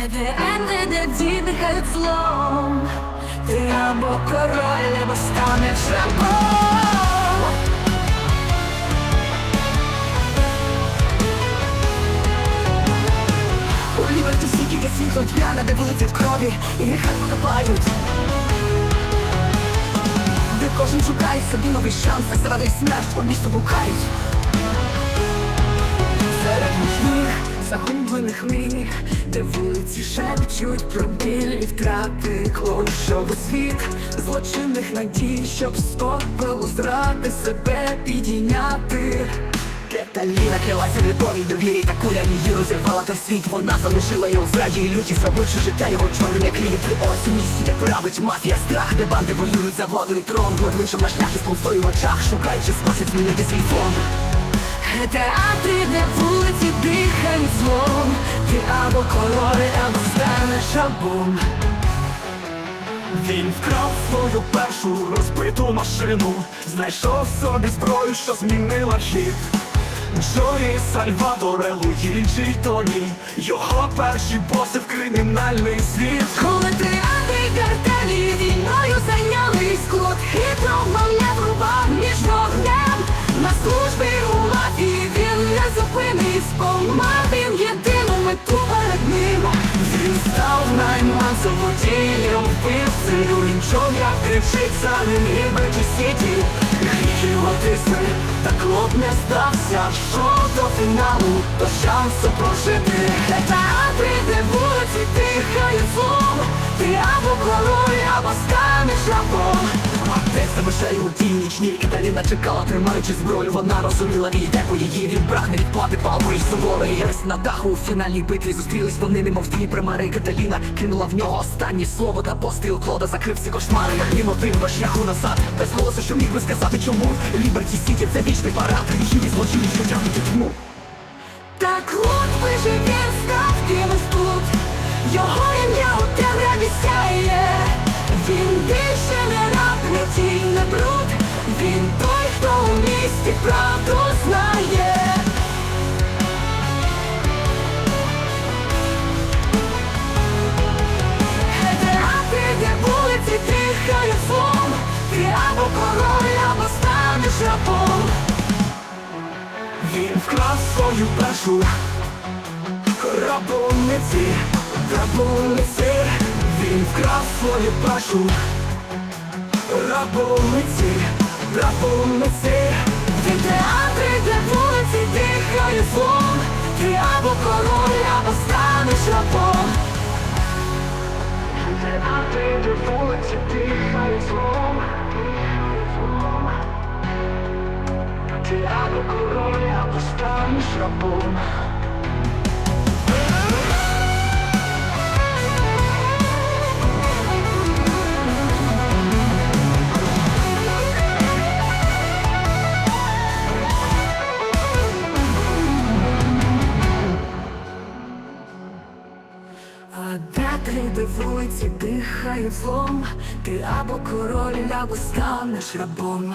Де де дихають злом Ти або король, або станеш рабом. У Ліверті сіки, де світло п'яна, де вулиці в крові І нехай покопають. Де кожен шукає собі новий шанс, а зради і смерть по місту бухають Серед загублених мрій, де вулиці шепчуть про біль і втрати клон, щоб у світ злочинних надій, щоб з попелу зради себе підійняти. Кеталіна крилася рядовій довірі, та куля її розірвала той світ, вона залишила його зраді і люті, зробивши життя його як лід. Ось у місті, де править мафія, страх, де банди воюють за владу і трон, вийшов на шлях із помстою в очах, шукаючи спосіб змінити свій фон. Театри, де вулиці дихають злом. Ти або король, або станеш рабом Він вкрав свою першу розбиту машину, знайшов собі зброю, що змінила хід. Джої, Сальвадоре, Луїджі, Тоні, його перші боси в кримінальний світ. Коли театри картелі війною зайнялись Клод хитро маневрував водієм вбивцею Нічого як кричить не ніби Ліберті Сіті Його тисне, та клоп не здався Що до фіналу, то шансу прожити. Театри, де вулиці тихає злом Ти або король, або станеш рабом Замишає у тій нічній Каталіна чекала, тримаючи зброю Вона розуміла війде, бо її він брак не відплати палку і суворий Ось на даху у фінальній битві зустрілись вони, немов дві примари Каталіна кинула в нього останнє слово Та постріл Клода закрив всі кошмари. Як він один на шляху назад Без голосу, що міг би сказати чому Ліберті Сіті це вічний парад Її злочинів, що тягнуть тьму Так от вижив він став кимось тут Його ім'я у правду знає. Театри, де вулиці дихають злом Ти або король, або станеш рабом. Він вкрав свою першу рабуниці, рабуниці. Він вкрав свою першу рабуниці, рабуниці король, або станеш рабом Театри, де вулиці дихають злом. Ти або король, або станеш рабом вулиці дихають злом. Ти або король, або станеш рабом